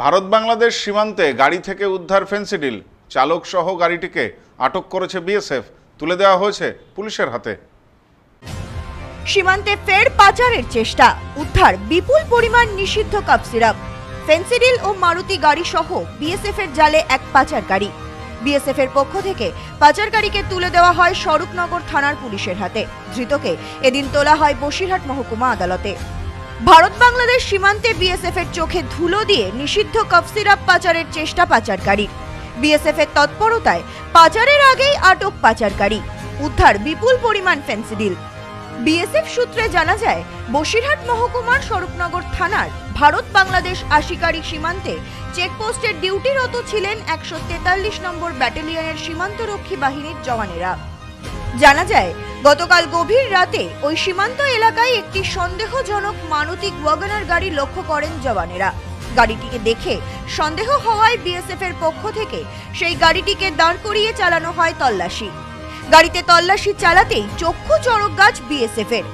ভারত বাংলাদেশ সীমান্তে গাড়ি থেকে উদ্ধার ফেন্সিডিল চালক সহ গাড়িটিকে আটক করেছে বিএসএফ। তুলে দেওয়া হয়েছে পুলিশের হাতে। সীমান্তে ফের পাচারের চেষ্টা। উদ্ধার বিপুল পরিমাণ নিষিদ্ধ কাপ সিরাপ। ফেন্সিডিল ও মারুতি গাড়ি সহ বিএসএফ এর জালে এক পাচারকারী। বিএসএফ এর পক্ষ থেকে পাচারকারীকে তুলে দেওয়া হয় স্বরূপনগর থানার পুলিশের হাতে। ধৃতকে এদিন তোলা হয় বসিরহাট মহকুমা আদালতে। ভারত বাংলাদেশ সীমান্তে বিএসএফ এর চোখে ধুলো দিয়ে নিষিদ্ধ কাপ সিরাপ পাচারের চেষ্টা পাচারকারীর বিএসএফ এর তৎপরতায় পাচারের আগেই আটক পাচারকারী। উদ্ধার বিপুল পরিমাণ ফেন্সিডিল। বিএসএফ সূত্রে জানা যায়, বসিরহাট মহকুমার স্বরূপনগর থানার ভারত বাংলাদেশ আশিকারি সীমান্তে চেকপোস্টের ডিউটিরত ছিলেন একশো তেতাল্লিশ নম্বর ব্যাটালিয়নের সীমান্তরক্ষী বাহিনীর জওয়ানেরা। জানা যায়, গতকাল গভীর রাতে ওই সীমান্ত এলাকায় একটি সন্দেহজনক মারুতি ওয়াগনার গাড়ি লক্ষ্য করেন জওয়ানেরা। গাড়িটিকে দেখে সন্দেহ হওয়ায় বিএসএফ এর পক্ষ থেকে সেই গাড়িটিকে দাঁড় করিয়ে চালানো হয় তল্লাশি। গাড়িতে তল্লাশি চালাতেই চক্ষু চড়ক গাছ বিএসএফ এর।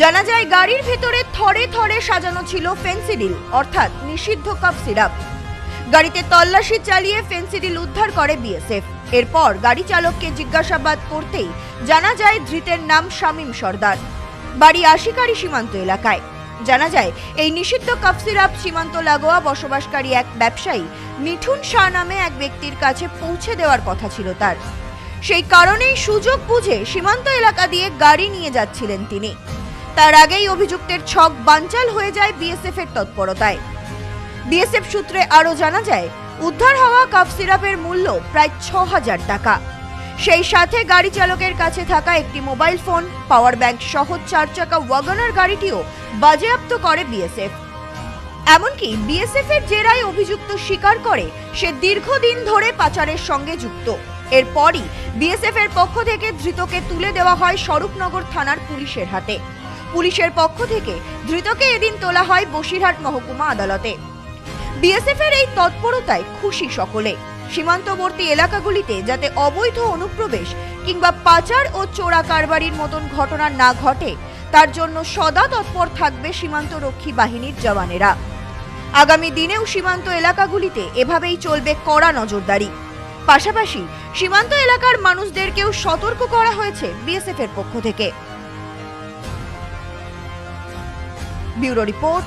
জানা যায়, গাড়ির ভেতরে থরে থরে সাজানো ছিল ফেন্সিডিল, অর্থাৎ নিষিদ্ধ কাপ সিরাপ। গাড়িতে তল্লাশি চালিয়ে ফেন্সিডিল উদ্ধার করে বিএসএফ। এরপর গাড়ি চালককে জিজ্ঞাসাবাদ করতেই জানা যায় ধৃতের নাম শামীম সর্দার। বাড়ি আশিকারি সীমান্ত এলাকায়। জানা যায়, এই নিষিদ্ধ কাপ সিরাপ সীমান্ত লাগোয়া বসবাসকারী এক ব্যবসায়ী মিঠুন শাহ নামে এক ব্যক্তির কাছে পৌঁছে দেওয়ার কথা ছিল তার। সেই কারণেই সুযোগ বুঝে সীমান্ত এলাকা দিয়ে গাড়ি নিয়ে যাচ্ছিলেন তিনি। তার আগেই অভিযুক্তের ছক বানচাল হয়ে যায় বিএসএফ এর তৎপরতায়। বিএসএফ সূত্রে আরও জানা যায় উদ্ধার হওয়া কাপ সিরাপের মূল্য প্রায় ছ হাজার টাকা। সেই সাথে গাড়ি চালকের কাছে থাকা একটি মোবাইল ফোন, পাওয়ার ব্যাংক সহ চার চাকা ওয়াগনার গাড়িটিও বাজেয়াপ্ত করে বিএসএফ। এমনকি বিএসএফ এর জেরায় অভিযুক্ত স্বীকার করে সে দীর্ঘদিন ধরে পাচারের সঙ্গে যুক্ত। এরপরই বিএসএফ এর পক্ষ থেকে ধৃতকে তুলে দেওয়া হয় স্বরূপনগর থানার পুলিশের হাতে। পুলিশের পক্ষ থেকে ধৃতকে এদিন তোলা হয় বসিরহাট মহকুমা আদালতে। বিএসএফ এর এই তৎপরতায় খুশি সকলে। সীমান্তবর্তী এলাকাগুলিতে যাতে অবৈধ অনুপ্রবেশ কিংবা পাচার ও চোরা কারবারির মতন ঘটনা না ঘটে, তার জন্য সদা তৎপর থাকবে সীমান্তরক্ষী বাহিনীর জওয়ানেরা। আগামী দিনেও সীমান্ত এলাকাগুলিতে এভাবেই চলবে কড়া নজরদারি। পাশাপাশি সীমান্ত এলাকার মানুষদেরকেও সতর্ক করা হয়েছে বিএসএফ এর পক্ষ থেকে। Bureau report